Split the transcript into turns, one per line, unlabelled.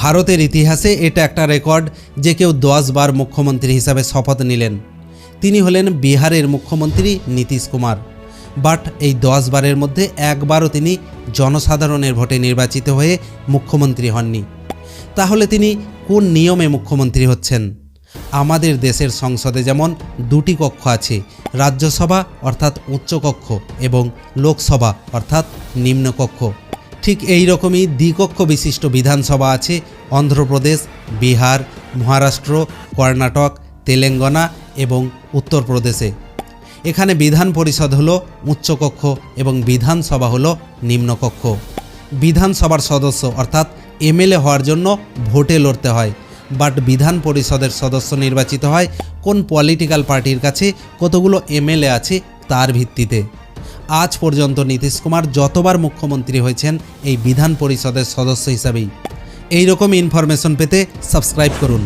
ভারতের ইতিহাসে এটা একটা রেকর্ড যে কেউ দশবার মুখ্যমন্ত্রী হিসাবে শপথ নিলেন। তিনি হলেন বিহারের মুখ্যমন্ত্রী নীতিশ কুমার। বাট এই দশ বারের মধ্যে একবারও তিনি জনসাধারণের ভোটে নির্বাচিত হয়ে মুখ্যমন্ত্রী হননি। তাহলে তিনি কোন নিয়মে মুখ্যমন্ত্রী হচ্ছেন? আমাদের দেশের সংসদে যেমন দুটি কক্ষ আছে, রাজ্যসভা অর্থাৎ উচ্চকক্ষ এবং লোকসভা অর্থাৎ নিম্নকক্ষ। ঠিক এই রকমই দ্বিকক্ষ বিশিষ্ট বিধানসভা আছে অন্ধ্রপ্রদেশ, বিহার, মহারাষ্ট্র, কর্ণাটক, তেলেঙ্গানা এবং উত্তরপ্রদেশে। এখানে বিধান পরিষদ হলো উচ্চকক্ষ এবং বিধানসভা হলো নিম্নকক্ষ। বিধানসভার সদস্য অর্থাৎ এমএলএ হওয়ার জন্য ভোটে লড়তে হয়। বাট বিধান পরিষদের সদস্য নির্বাচিত হয় কোন পলিটিক্যাল পার্টির কাছে, কতগুলো এমএলএ আছে তার ভিত্তিতে। আজ পর্যন্ত নীতিশ কুমার যতবার মুখ্যমন্ত্রী হয়েছেন এই বিধান পরিষদের সদস্য হিসাবেই। এইরকম ইনফরমেশন পেতে সাবস্ক্রাইব করুন।